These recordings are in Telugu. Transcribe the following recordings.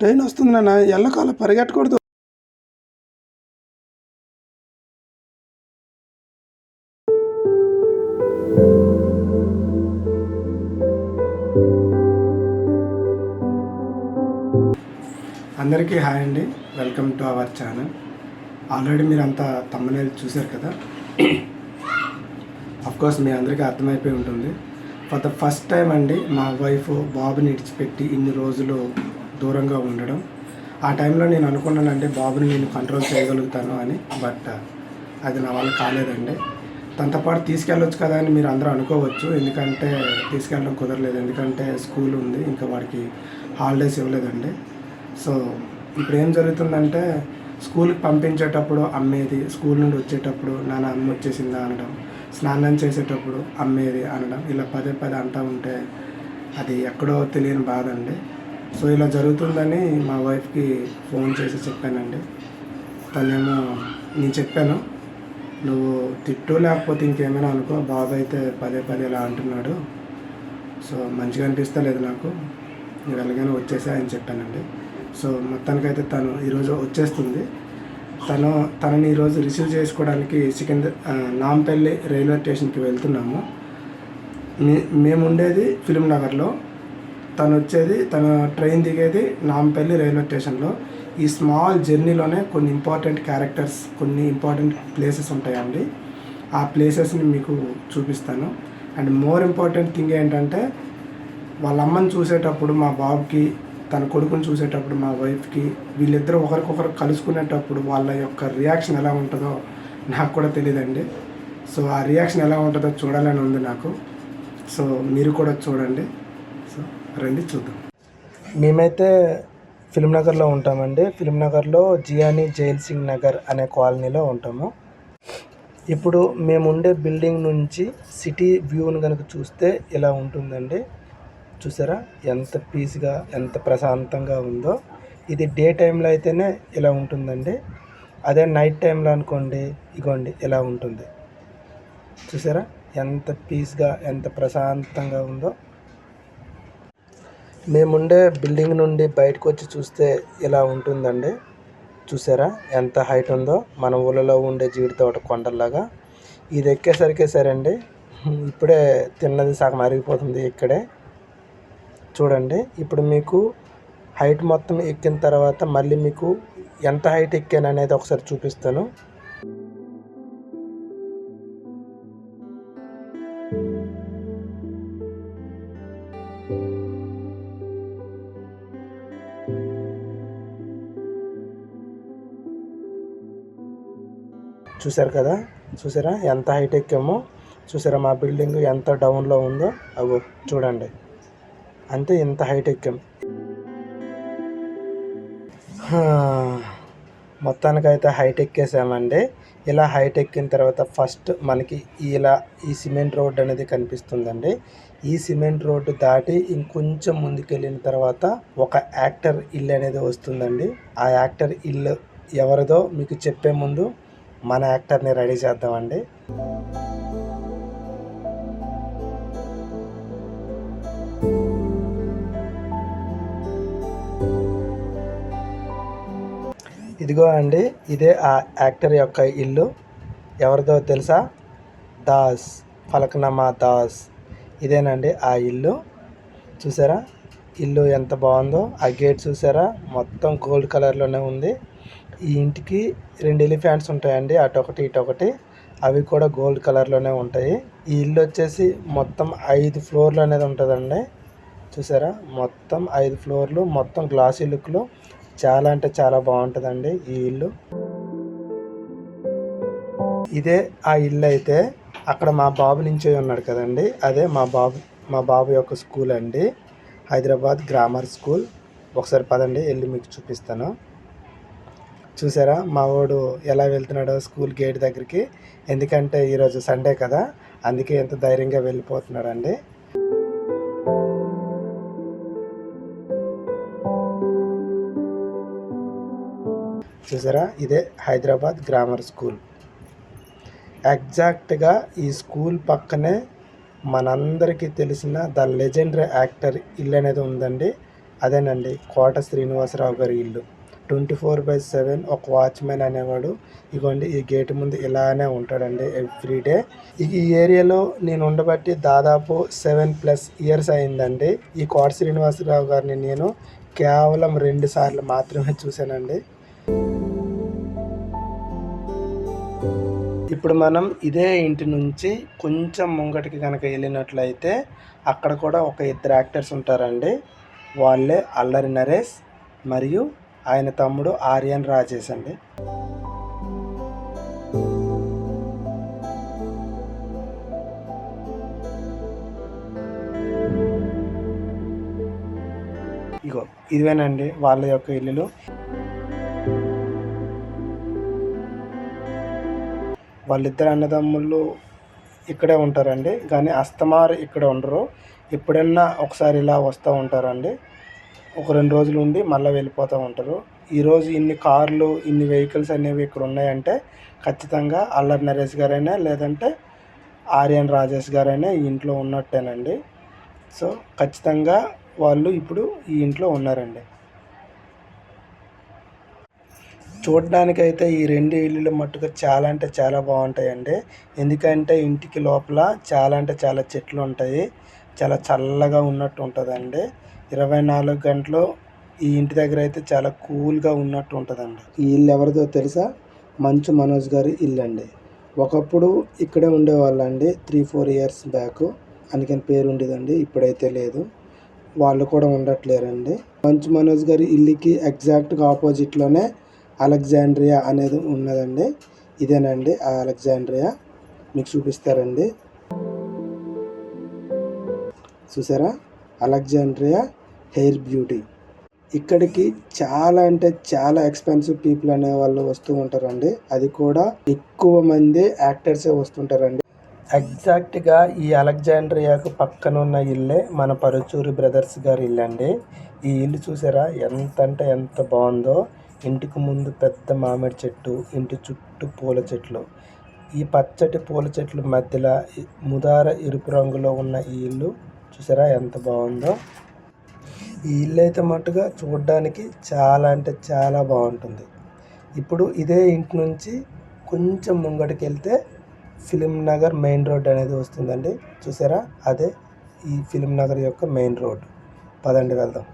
ట్రైన్ వస్తుంది నాన్న ఎల్లకాల పరిగెట్టకూడదు. అందరికీ హాయ్ అండి welcome to our channel. Already మీరు అంతా తమ్మనేలు చూశారు కదా? అఫ్కోర్స్ మీ అందరికీ అర్థమైపోయి ఉంటుంది. ఫర్ ద ఫస్ట్ టైం అండి మా వైఫ్ బాబుని ఇడిచిపెట్టి ఇన్ని రోజులు దూరంగా ఉండడం. ఆ టైంలో నేను అనుకున్నానంటే బాబుని నేను కంట్రోల్ చేయగలుగుతాను అని. బట్ అది నా వల్ల కాలేదండి. తనతో పాటు తీసుకెళ్ళొచ్చు కదా అని మీరు అందరూ అనుకోవచ్చు. ఎందుకంటే తీసుకెళ్ళడం కుదరలేదు. ఎందుకంటే స్కూల్ ఉంది. ఇంకా వాడికి హాలిడేస్ ఇవ్వలేదండి. సో ఇప్పుడు ఏం జరుగుతుందంటే స్కూల్కి పంపించేటప్పుడు అమ్మేది స్కూల్ నుండి వచ్చేటప్పుడు నాన్న అమ్మ వచ్చేసిందా అనడం స్నానం చేసేటప్పుడు అమ్మేది అనడం ఇలా పదే పదే అంటూ ఉంటే అది ఎక్కడో తెలియని బాధ అండి. సో ఇలా జరుగుతుందని మా వైఫ్కి ఫోన్ చేసి చెప్పానండి. తనేమో నేను చెప్పాను నువ్వు తిట్టు లేకపోతే ఇంకేమైనా అనుకో బాబు అయితే పదే పదే ఇలా అంటున్నాడు. సో మంచిగా అనిపిస్తలేదు నాకు. మీరు ఎలాగైనా వచ్చేసా అని చెప్పానండి. సో మొత్తానికైతే తను ఈరోజు వచ్చేస్తుంది. తను తనని ఈరోజు రిసీవ్ చేసుకోవడానికి సికింద్ర నాంపల్లి రైల్వే స్టేషన్కి వెళ్తున్నాము. మే మేము ఉండేది ఫిలిం నగర్లో. తను వచ్చేది తను ట్రైన్ దిగేది నాంపల్లి రైల్వే స్టేషన్లో. ఈ స్మాల్ జర్నీలోనే కొన్ని ఇంపార్టెంట్ క్యారెక్టర్స్ కొన్ని ఇంపార్టెంట్ ప్లేసెస్ ఉంటాయండి. ఆ ప్లేసెస్ని మీకు చూపిస్తాను. అండ్ మోర్ ఇంపార్టెంట్ థింగ్ ఏంటంటే వాళ్ళ అమ్మని చూసేటప్పుడు మా బాబుకి తన కొడుకుని చూసేటప్పుడు మా వైఫ్కి వీళ్ళిద్దరూ ఒకరికొకరు కలుసుకునేటప్పుడు వాళ్ళ యొక్క రియాక్షన్ ఎలా ఉంటుందో నాకు కూడా తెలియదండి సో ఆ రియాక్షన్ ఎలా ఉంటుందో చూడాలని ఉంది నాకు. సో మీరు కూడా చూడండి. రండి చూద్దాం. మేమైతే ఫిలిం నగర్లో ఉంటామండి. ఫిలిం నగర్లో జియానీ జైల్ సింగ్ నగర్ అనే కాలనీలో ఉంటాము. ఇప్పుడు మేము ఉండే బిల్డింగ్ నుంచి సిటీ వ్యూను కనుక చూస్తే ఇలా ఉంటుందండి? చూసారా? ఎంత పీస్గా ఎంత ప్రశాంతంగా ఉందో. ఇది డే టైంలో అయితేనే ఇలా ఉంటుందండి? అదే నైట్ టైంలో అనుకోండి ఇగోండి ఇలా ఉంటుంది. చూసారా? ఎంత పీస్గా ఎంత ప్రశాంతంగా ఉందో. మేముండే బిల్డింగ్ నుండి బయటకు వచ్చి చూస్తే ఇలా ఉంటుందండి? చూసారా? ఎంత హైట్ ఉందో? మన ఊళ్ళలో ఉండే జీడి తోట కొండల్లాగా. ఇది ఎక్కేసరికి సరే అండి ఇప్పుడే తిన్నది సగం అరిగిపోతుంది ఇక్కడే. చూడండి. ఇప్పుడు మీకు హైట్ మొత్తం ఎక్కిన తర్వాత మళ్ళీ మీకు ఎంత హైట్ ఎక్కాను అనేది ఒకసారి చూపిస్తాను. చూసారు కదా? చూసారా ఎంత హైటెక్ ఏమో? చూసారా మా బిల్డింగ్ ఎంత డౌన్లో ఉందో? అవి చూడండి. అంతే ఇంత హైటెక్ మొత్తానికైతే హైటెక్ వేసామండి. ఇలా హైటెక్ అయిన తర్వాత ఫస్ట్ మనకి ఇలా ఈ సిమెంట్ రోడ్ అనేది కనిపిస్తుందండి. ఈ సిమెంట్ రోడ్డు దాటి ఇంకొంచెం ముందుకెళ్ళిన తర్వాత ఒక యాక్టర్ ఇల్లు అనేది వస్తుందండి. ఆ యాక్టర్ ఇల్లు ఎవరిదో మీకు చెప్పే ముందు మన యాక్టర్ని రెడీ చేద్దామండి. ఇదిగో అండి ఇదే ఆ యాక్టర్ యొక్క ఇల్లు. ఎవరిదో తెలుసా? దాస్ ఫలక్నమా దాస్. ఇదేనండి ఆ ఇల్లు. చూసారా? ఇల్లు ఎంత బాగుందో. ఆ గేట్ చూసారా? మొత్తం గోల్డ్ కలర్లోనే ఉంది. ఈ ఇంటికి రెండు ఎలిఫెంట్స్ ఉంటాయండి. అటు ఒకటి ఇటు ఒకటి. అవి కూడా గోల్డ్ కలర్లోనే ఉంటాయి. ఈ ఇల్లు వచ్చేసి మొత్తం ఐదు ఫ్లోర్లు అనేది ఉంటుందండి. చూసారా? మొత్తం ఐదు ఫ్లోర్లు మొత్తం గ్లాసీ లుక్లో చాలా అంటే చాలా బాగుంటుందండి ఈ ఇల్లు. ఇదే ఆ ఇల్లు అయితే అక్కడ మా బాబు నుంచే ఉన్నాడు కదండి. అదే మా బాబు మా బాబు యొక్క స్కూల్ అండి. Hyderabad grammar school. ఒకసారి పదండి వెళ్ళి మీకు చూపిస్తాను. చూసారా? మా వాడు ఎలా వెళ్తున్నాడో స్కూల్ గేట్ దగ్గరికి. ఎందుకంటే ఈరోజు సండే కదా అందుకే ఎంత ధైర్యంగా వెళ్ళిపోతున్నాడండి. చూసారా? ఇదే హైదరాబాద్ గ్రామర్ స్కూల్. ఎగ్జాక్ట్గా ఈ స్కూల్ పక్కనే మనందరికీ తెలిసిన ద లెజెండరీ యాక్టర్ ఇల్లు అనేది ఉందండి. అదేనండి కోట శ్రీనివాసరావు గారి ఇల్లు. ట్వంటీ ఫోర్ బై సెవెన్ ఒక వాచ్మెన్ అనేవాడు. ఇగోండి ఈ గేట్ ముందు ఇలానే ఉంటాడండి ఎవ్రీ డే. ఈ ఏరియాలో నేను ఉండబట్టి దాదాపు సెవెన్ ప్లస్ ఇయర్స్ అయిందండి. ఈ కోట శ్రీనివాసరావు గారిని నేను కేవలం రెండు సార్లు మాత్రమే చూశానండి. ఇప్పుడు మనం ఇదే ఇంటి నుంచి కొంచెం ముంగటికి కనుక వెళ్ళినట్లయితే అక్కడ కూడా ఒక ఇద్దరు యాక్టర్స్ ఉంటారండి. వాళ్ళే అల్లరి నరేష్ మరియు ఆయన తమ్ముడు ఆర్యన్ రాజేష్ అండి. ఇగో ఇదివేనండి వాళ్ళ యొక్క ఇల్లులు. వాళ్ళిద్దరు అన్నదమ్ముళ్ళు ఇక్కడే ఉంటారండి కానీ అస్తమారు ఇక్కడ ఉండరు. ఎప్పుడన్నా ఒకసారి ఇలా వస్తూ ఉంటారండి. ఒక రెండు రోజులు ఉండి మళ్ళీ వెళ్ళిపోతూ ఉంటారు. ఈరోజు ఇన్ని కార్లు ఇన్ని వెహికల్స్ అనేవి ఇక్కడ ఉన్నాయంటే ఖచ్చితంగా అల్లరి నరేష్ గారైనా లేదంటే ఆర్యన్ రాజేష్ గారైనా ఈ ఇంట్లో ఉన్నట్టేనండి. సో ఖచ్చితంగా వాళ్ళు ఇప్పుడు ఈ ఇంట్లో ఉన్నారండి. చూడడానికైతే ఈ రెండు ఇల్లులు మట్టుకు చాలా అంటే చాలా బాగుంటాయండి. ఎందుకంటే ఇంటికి లోపల చాలా అంటే చాలా చెట్లు ఉంటాయి. చాలా చల్లగా ఉన్నట్టు ఉంటుందండి. ఇరవై నాలుగు గంటలు ఈ ఇంటి దగ్గర అయితే చాలా కూల్గా ఉన్నట్టు ఉంటుందండి. ఈ ఇల్లు ఎవరిదో తెలుసా? మంచు మనోజ్ గారి ఇల్లు అండి. ఒకప్పుడు ఇక్కడే ఉండేవాళ్ళండి త్రీ ఫోర్ ఇయర్స్ బ్యాక్. అందుకని పేరు ఉండేదండి ఇప్పుడైతే లేదు. వాళ్ళు కూడా ఉండట్లేరండి. మంచు మనోజ్ గారి ఇల్లుకి ఎగ్జాక్ట్గా ఆపోజిట్లోనే అలెగ్జాండ్రియా అనేది ఉన్నదండి. ఇదేనండి ఆ అలెగ్జాండ్రియా. మీకు చూపిస్తారండి. చూసారా? Alexandria hair beauty. ఇక్కడికి చాలా అంటే చాలా ఎక్స్పెన్సివ్ పీపుల్ అనే వాళ్ళు వస్తూ ఉంటారండి. అది కూడా ఎక్కువ మంది యాక్టర్సే వస్తుంటారండి. ఎగ్జాక్ట్గా ఈ అలెగ్జాండ్రియాకు పక్కన ఉన్న ఇల్లే మన పరుచూరి బ్రదర్స్ గారి ఇల్లు అండి ఈ ఇల్లు చూసారా? ఎంత అంటే ఎంత బాగుందో. ఇంటికి ముందు పెద్ద మామిడి చెట్టు ఇంటి చుట్టూ పూల చెట్లు. ఈ పచ్చటి పూల చెట్ల మధ్యలో ముదార ఎరుపు రంగులో ఉన్న ఈ ఇల్లు చూసారా ఎంత బాగుందో. ఈ ఇల్లు అయితే మట్టుగా చూడడానికి చాలా అంటే చాలా బాగుంటుంది. ఇప్పుడు ఇదే ఇంటి నుంచి కొంచెం ముంగటికి వెళ్తే ఫిలిం నగర్ మెయిన్ రోడ్ అనేది వస్తుందండి. చూసారా? అదే ఈ ఫిలిం నగర్ యొక్క మెయిన్ రోడ్. పదండి వెళ్దాం.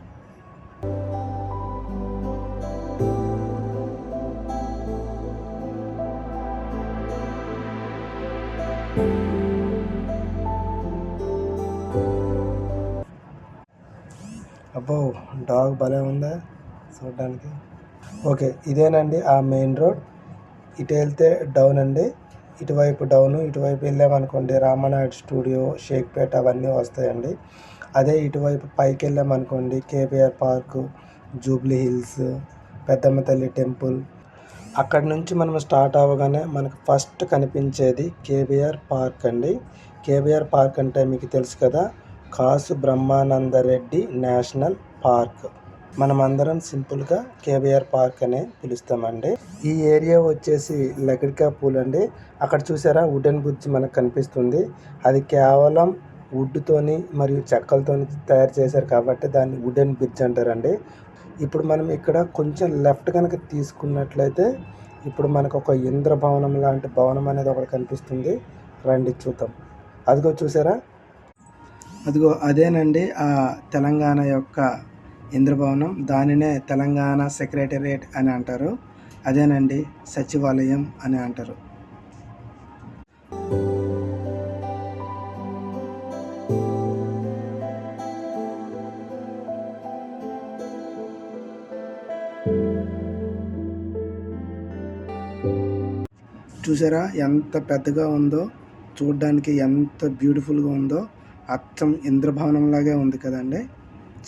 అబ్బో డాగ్ భలే ఉందా చూడడానికి? ఓకే ఇదేనండి ఆ మెయిన్ రోడ్. ఇటు వెళ్తే డౌన్ అండి. ఇటువైపు డౌన్ ఇటువైపు వెళ్ళామనుకోండి రామనాయుడు స్టూడియో షేక్పేట అవన్నీ వస్తాయండి. అదే ఇటువైపు పైకి వెళ్ళామనుకోండి కేబిఆర్ పార్కు జూబ్లీ హిల్స్ పెద్దమ్మ తల్లి టెంపుల్ అక్కడ నుంచి మనం స్టార్ట్ అవ్వగానే మనకు ఫస్ట్ కనిపించేది కేబిఆర్ పార్క్ అండి. కేబిఆర్ పార్క్ అంటే మీకు తెలుసు కదా కాసు బ్రహ్మానందరెడ్డి నేషనల్ పార్క్. మనం అందరం సింపుల్గా కేబిఆర్ పార్క్ అనే పిలుస్తామండి. ఈ ఏరియా వచ్చేసి లగడికా పూల్ అండి. అక్కడ చూసారా వుడెన్ బుజ్జి మనకు కనిపిస్తుంది. అది కేవలం వుడ్తోని మరియు చెక్కలతోని తయారు చేశారు కాబట్టి దాన్ని వుడెన్ బ్రిడ్జ్ అంటారండి. ఇప్పుడు మనం ఇక్కడ కొంచెం లెఫ్ట్ కనుక తీసుకున్నట్లయితే ఇప్పుడు మనకు ఒక ఇంద్రభవనం లాంటి భవనం అనేది ఒకటి కనిపిస్తుంది. రండి చూద్దాం. అదిగో చూసారా? అదిగో అదేనండి ఆ తెలంగాణ యొక్క ఇంద్రభవనం దానినే తెలంగాణ సెక్రటేరియట్ అని అంటారు. అదేనండి సచివాలయం అని అంటారు. చూసారా? ఎంత పెద్దగా ఉందో చూడడానికి ఎంత బ్యూటిఫుల్గా ఉందో అచ్చం ఇంద్రభవనం లాగే ఉంది కదండి.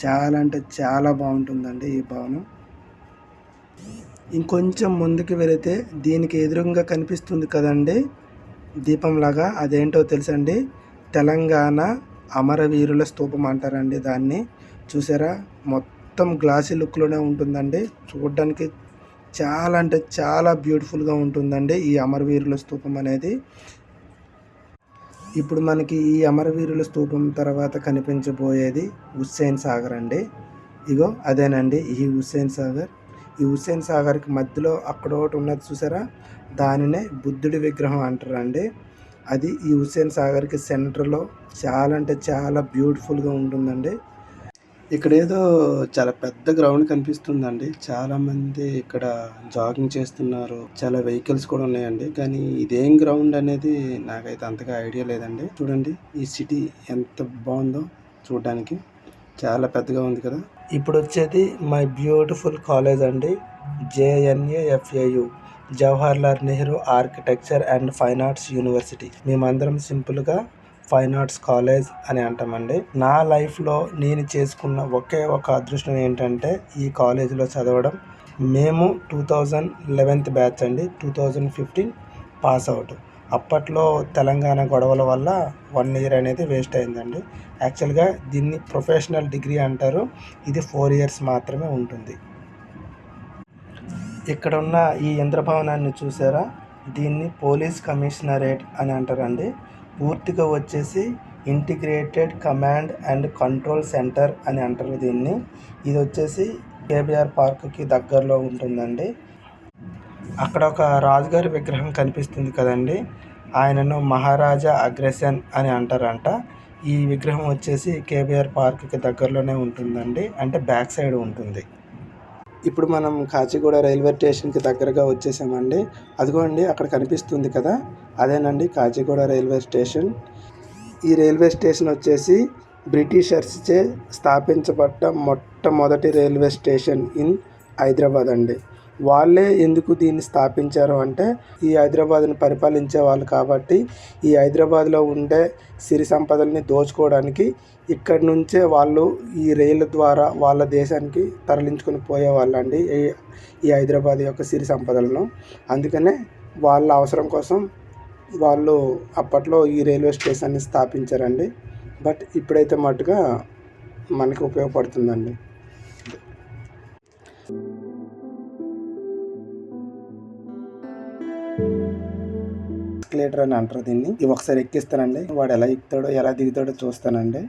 చాలా అంటే చాలా బాగుంటుందండి ఈ భవనం. ఇంకొంచెం ముందుకు వెళితే దీనికి ఎదురుగా కనిపిస్తుంది కదండి దీపంలాగా. అదేంటో తెలుసండి? తెలంగాణ అమరవీరుల స్తూపం అంటారండి దాన్ని. చూసారా? మొత్తం గ్లాసీ లుక్లోనే ఉంటుందండి. చూడడానికి చాలా అంటే చాలా బ్యూటిఫుల్గా ఉంటుందండి ఈ అమరవీరుల స్తూపం అనేది. ఇప్పుడు మనకి ఈ అమరవీరుల స్తూపం తర్వాత కనిపించబోయేది హుస్సేన్ సాగర్ అండి. ఇగో అదేనండి ఈ హుస్సేన్ సాగర్. ఈ హుస్సేన్ సాగర్కి మధ్యలో అక్కడ ఒకటి ఉన్నది చూసారా? దానినే బుద్ధుడి విగ్రహం అంటారండి. అది ఈ హుస్సేన్ సాగర్కి సెంటర్లో చాలా అంటే చాలా బ్యూటిఫుల్గా ఉంటుందండి. ఇక్కడ ఏదో చాలా పెద్ద గ్రౌండ్ కనిపిస్తుందండి. చాలా మంది ఇక్కడ జాగింగ్ చేస్తున్నారు. చాలా వెహికల్స్ కూడా ఉన్నాయండి. కానీ ఇదేం గ్రౌండ్ అనేది నాకైతే అంతగా ఐడియా లేదండి. చూడండి ఈ సిటీ ఎంత బాగుందో చూడడానికి. చాలా పెద్దగా ఉంది కదా. ఇప్పుడు వచ్చేది మై బ్యూటిఫుల్ కాలేజ్ అండి. JNAFAU Jawaharlal Nehru architecture and fine arts university. మేమందరం సింపుల్గా ఫైన్ ఆర్ట్స్ కాలేజ్ అని అంటామండి. నా లైఫ్లో నేను చేసుకున్న ఒకే ఒక అదృష్టం ఏంటంటే ఈ కాలేజీలో చదవడం. మేము టూ థౌజండ్ లెవెన్త్ బ్యాచ్ అండి. Two thousand fifteen pass out. అప్పట్లో తెలంగాణ గొడవల వల్ల వన్ ఇయర్ అనేది వేస్ట్ అయిందండి. యాక్చువల్గా దీన్ని ప్రొఫెషనల్ డిగ్రీ అంటారు. ఇది ఫోర్ ఇయర్స్ మాత్రమే ఉంటుంది. ఇక్కడ ఉన్న ఈ ఇంద్రభవనాన్ని చూసారా? దీన్ని పోలీస్ కమిషనరేట్ అని అంటారండి. పూర్తిగా వచ్చేసి integrated command and control centre అని అంటారు దీన్ని. ఇది వచ్చేసి కేబిఆర్ పార్క్కి దగ్గరలో ఉంటుందండి. అక్కడ ఒక రాజుగారి విగ్రహం కనిపిస్తుంది కదండి. ఆయనను మహారాజా అగ్రెసన్ అని అంటారంట. ఈ విగ్రహం వచ్చేసి కేబిఆర్ పార్క్కి దగ్గరలోనే ఉంటుందండి. అంటే బ్యాక్ సైడ్ ఉంటుంది. ఇప్పుడు మనం కాచిగూడ రైల్వే స్టేషన్కి దగ్గరగా వచ్చేసామండి. అదిగోండి అక్కడ కనిపిస్తుంది కదా? అదేనండి కాచిగూడ రైల్వే స్టేషన్. ఈ రైల్వే స్టేషన్ వచ్చేసి బ్రిటిషర్స్చే స్థాపించబడ్డ మొట్టమొదటి రైల్వే స్టేషన్ ఇన్ హైదరాబాద్ అండి వాళ్ళే ఎందుకు దీన్ని స్థాపించారు అంటే ఈ హైదరాబాద్ని పరిపాలించే వాళ్ళు కాబట్టి ఈ హైదరాబాద్లో ఉండే సిరి సంపదల్ని దోచుకోవడానికి ఇక్కడి నుంచే వాళ్ళు ఈ రైలు ద్వారా వాళ్ళ దేశానికి తరలించుకొని పోయేవాళ్ళండి ఈ ఈ హైదరాబాద్ యొక్క సిరి సంపదలను. అందుకనే వాళ్ళ అవసరం కోసం వాళ్ళు అప్పట్లో ఈ రైల్వే స్టేషన్ని స్థాపించారండి. బట్ ఇప్పుడైతే మటుగా మనకి ఉపయోగపడుతుందండి. ఎస్కలేటర్ అని అంటారు దీన్ని. ఇవి ఒకసారి ఎక్కిస్తానండి. వాడు ఎలా ఎక్కుతాడో ఎలా దిగుతాడో చూస్తానండి.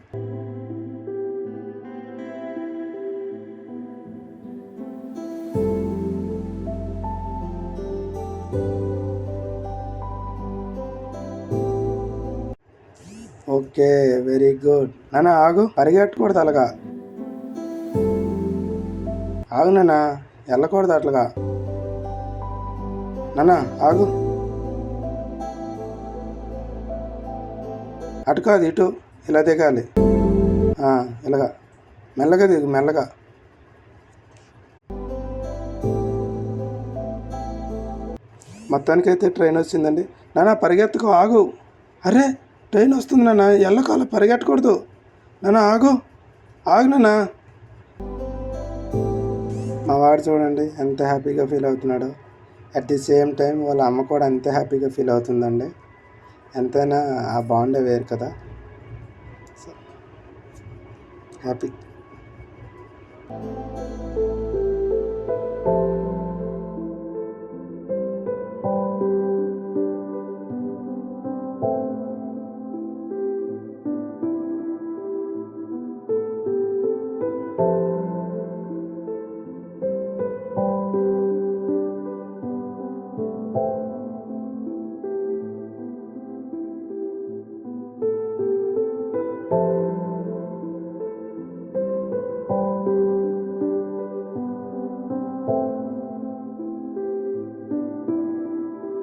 Okay very good. నాన్న ఆగు. పరిగెట్టకూడదు అలాగా. ఆగు నాన్న వెళ్ళకూడదు అట్లాగా. నాన్న ఆగు. అటు కాదు ఇటు ఇలా దిగాలి ఇలాగా. మెల్లగా దిగు మెల్లగా. మొత్తానికైతే ట్రైన్ వచ్చిందండి. నానా పరిగెత్తుకో ఆగు. అరే ట్రైన్ వస్తుంది నాన్న ఎల్లకాలం పరిగెట్టకూడదు నాన్న ఆగు. ఆగు నాన్న. మా వాడు చూడండి ఎంత హ్యాపీగా ఫీల్ అవుతున్నాడు. అట్ ది సేమ్ టైం వాళ్ళ అమ్మ కూడా అంతే హ్యాపీగా ఫీల్ అవుతుందండి. ఎంతైనా ఆ బాండే వేరు కదా. హ్యాపీ.